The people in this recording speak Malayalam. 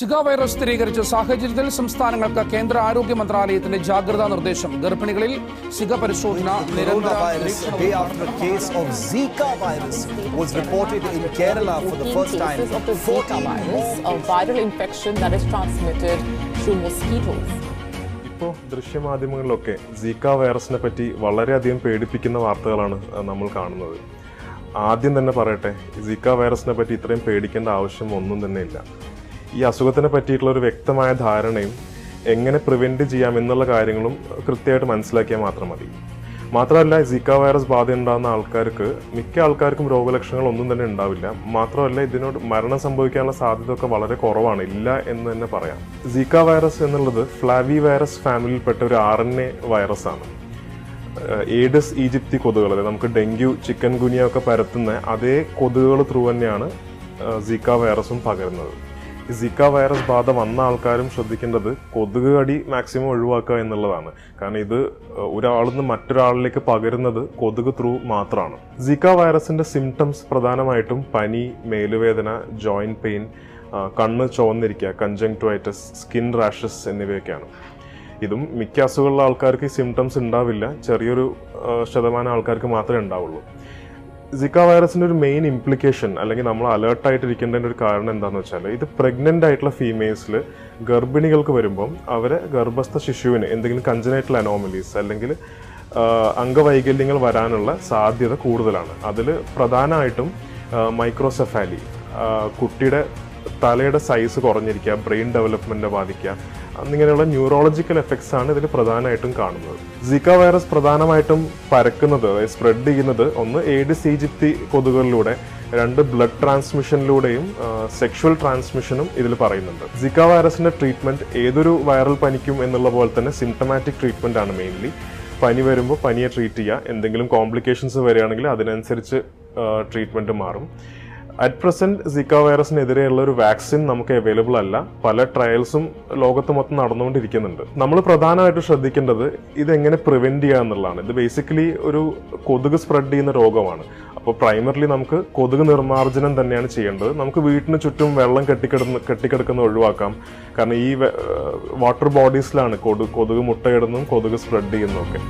സിക വൈറസ് സ്ഥിരീകരിച്ച സാഹചര്യത്തിൽ സംസ്ഥാനങ്ങൾക്ക് കേന്ദ്ര ആരോഗ്യ മന്ത്രാലയത്തിന്റെ ജാഗ്രതാ നിർദ്ദേശം ഗർഭിണികളിൽ സിഗ പരിശോധന നിരന്തര coronavirus a day after a case of Zika virus was reported in Kerala for the 14 first time. cases of the 14 Zika virus, more. a viral infection that is transmitted through mosquitoes. ഇപ്പോൾ ദൃശ്യമാധ്യമങ്ങളിലൊക്കെ സീക്ക വൈറസിനെ പറ്റി വളരെയധികം പേടിപ്പിക്കുന്ന വാർത്തകളാണ് നമ്മൾ കാണുന്നത് ആദ്യം തന്നെ പറയട്ടെ സീക്ക വൈറസിനെ പറ്റി ഇത്രയും പേടിക്കേണ്ട ആവശ്യം ഒന്നും തന്നെ ഇല്ല ഈ അസുഖത്തിനെ പറ്റിയിട്ടുള്ള ഒരു വ്യക്തമായ ധാരണയും എങ്ങനെ പ്രിവെന്റ് ചെയ്യാം എന്നുള്ള കാര്യങ്ങളും കൃത്യമായിട്ട് മനസ്സിലാക്കിയാൽ മാത്രം മതി. മാത്രമല്ല സിക്ക വൈറസ് ബാധ ഉണ്ടാകുന്ന ആൾക്കാർക്ക് മിക്ക ആൾക്കാർക്കും രോഗലക്ഷണങ്ങൾ ഒന്നും തന്നെ ഉണ്ടാവില്ല. മാത്രമല്ല ഇതിനോട് മരണം സംഭവിക്കാനുള്ള സാധ്യത ഒക്കെ വളരെ കുറവാണ്. ഇല്ല എന്ന് തന്നെ പറയാം. സിക്ക വൈറസ് എന്നുള്ളത് ഫ്ലാവി വൈറസ് ഫാമിലിയിൽപ്പെട്ട ഒരു ആർ എൻ എ വൈറസ് ആണ്. ഏഡസ് ഈജിപ്തി കൊതുകുകൾ അതായത് നമുക്ക് ഡെങ്കു ചിക്കൻ ഗുനിയ ഒക്കെ പരത്തുന്ന അതേ കൊതുകുകൾ ത്രൂ തന്നെയാണ് സിക്ക വൈറസും പകരുന്നത്. സിക്ക വൈറസ് ബാധ വന്ന ആൾക്കാരും ശ്രദ്ധിക്കേണ്ടത് കൊതുക് കടി മാക്സിമം ഒഴിവാക്കുക എന്നുള്ളതാണ്. കാരണം ഇത് ഒരാളിൽ നിന്ന് മറ്റൊരാളിലേക്ക് പകരുന്നത് കൊതുക് ത്രൂ മാത്രമാണ് സിക്ക വൈറസിന്റെ സിംറ്റംസ് പ്രധാനമായിട്ടും പനി മേലുവേദന ജോയിന്റ് പെയിൻ കണ്ണ് ചുവന്നിരിക്കുക കഞ്ചങ്ക്ടുവൈറ്റസ് സ്കിൻ റാഷസ് എന്നിവയൊക്കെയാണ്. ഇതും മിക്ക അസുഖമുള്ള ആൾക്കാർക്ക് സിംറ്റംസ് ഉണ്ടാവില്ല. ചെറിയൊരു ശതമാനം ആൾക്കാർക്ക് മാത്രമേ ഉണ്ടാവുള്ളൂ. സിക്ക വൈറസിന്റെ ഒരു മെയിൻ ഇംപ്ലിക്കേഷൻ അല്ലെങ്കിൽ നമ്മൾ അലേർട്ടായിട്ടിരിക്കേണ്ടതിന്റെ ഒരു കാരണം എന്താണെന്ന് വെച്ചാൽ ഇത് പ്രഗ്നന്റ് ആയിട്ടുള്ള ഫീമെയിൽസിൽ ഗർഭിണികൾക്ക് വരുമ്പം അവരെ ഗർഭസ്ഥ ശിശുവിന് എന്തെങ്കിലും കഞ്ചനൈറ്റൽ അനോമലീസ് അല്ലെങ്കിൽ അംഗവൈകല്യങ്ങൾ വരാനുള്ള സാധ്യത കൂടുതലാണ്. അതിൽ പ്രധാനമായിട്ടും മൈക്രോസെഫാലി കുട്ടിയുടെ തലയുടെ സൈസ് കുറഞ്ഞിരിക്കുക ബ്രെയിൻ ഡെവലപ്മെന്റിനെ ബാധിക്കുക അങ്ങനെയുള്ള ന്യൂറോളജിക്കൽ എഫക്ട്സ് ആണ് ഇതിൽ പ്രധാനമായിട്ടും കാണുന്നത്. സിക്ക വൈറസ് പ്രധാനമായിട്ടും പരക്കുന്നത് അതായത് സ്പ്രെഡ് ചെയ്യുന്നത് ഒന്ന് ഏഡിസ് ഈജിപ്തി കൊതുകുകളിലൂടെ രണ്ട് ബ്ലഡ് ട്രാൻസ്മിഷനിലൂടെയും സെക്ഷുവൽ ട്രാൻസ്മിഷനും ഇതിൽ പറയുന്നുണ്ട്. സിക്ക വൈറസിന്റെ ട്രീറ്റ്മെന്റ് ഏതൊരു വൈറൽ പനിക്കും എന്നുള്ള പോലെ തന്നെ സിംറ്റമാറ്റിക് ട്രീറ്റ്മെന്റ് ആണ് മെയിൻലി പനി വരുമ്പോൾ പനിയെ ട്രീറ്റ് ചെയ്യുക. എന്തെങ്കിലും കോംപ്ലിക്കേഷൻസ് വരികയാണെങ്കിൽ അതിനനുസരിച്ച് ട്രീറ്റ്മെന്റ് മാറും. അറ്റ് പ്രസന്റ് സിക്ക വൈറസിനെതിരെയുള്ള ഒരു വാക്സിൻ നമുക്ക് അവൈലബിൾ അല്ല. പല ട്രയൽസും ലോകത്ത് മൊത്തം നടന്നുകൊണ്ടിരിക്കുന്നുണ്ട്. നമ്മൾ പ്രധാനമായിട്ട് ശ്രദ്ധിക്കേണ്ടത് ഇതെങ്ങനെ പ്രിവെന്റ് ചെയ്യുക എന്നുള്ളതാണ്. ഇത് ബേസിക്കലി ഒരു കൊതുക് സ്പ്രെഡ് ചെയ്യുന്ന രോഗമാണ്. അപ്പോൾ പ്രൈമറിലി നമുക്ക് കൊതുക് നിർമ്മാർജനം തന്നെയാണ് ചെയ്യേണ്ടത്. നമുക്ക് വീട്ടിന് ചുറ്റും വെള്ളം കെട്ടിക്കിടന്ന് കെട്ടിക്കിടക്കുന്ന ഒഴിവാക്കാം. കാരണം ഈ വാട്ടർ ബോഡീസിലാണ് കൊതുക് കൊതുക് മുട്ടയിടുന്നതും കൊതുക് സ്പ്രെഡ് ചെയ്യുന്നതും ഒക്കെ.